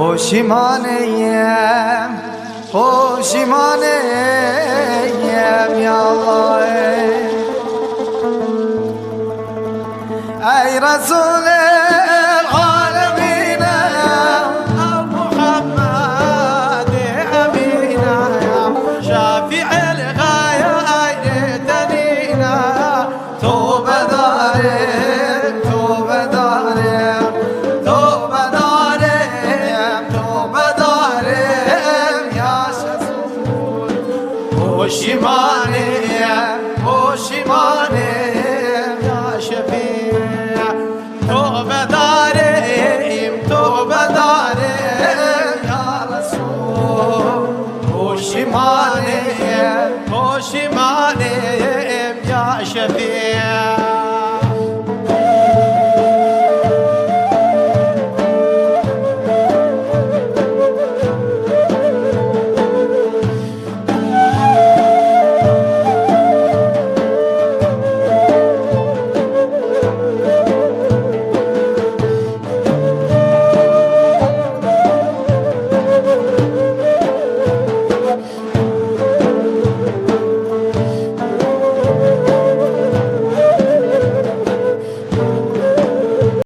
Hoşimaneyim Hoşimaneyim ya Allah ey Ey Hoşimaneye, hoşimaneye ya şefiye Tövbe dareyim, tövbe dareyim ya Resul Hoşimaneye, hoşimaneye ya şefiye